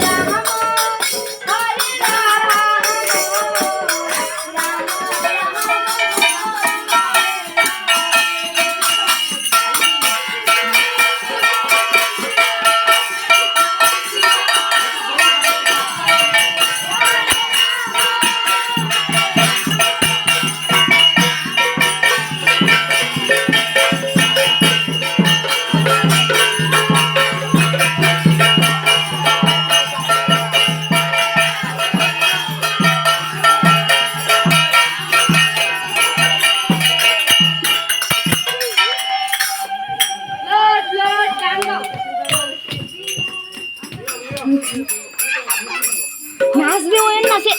Thank you. নাচবে when নাচে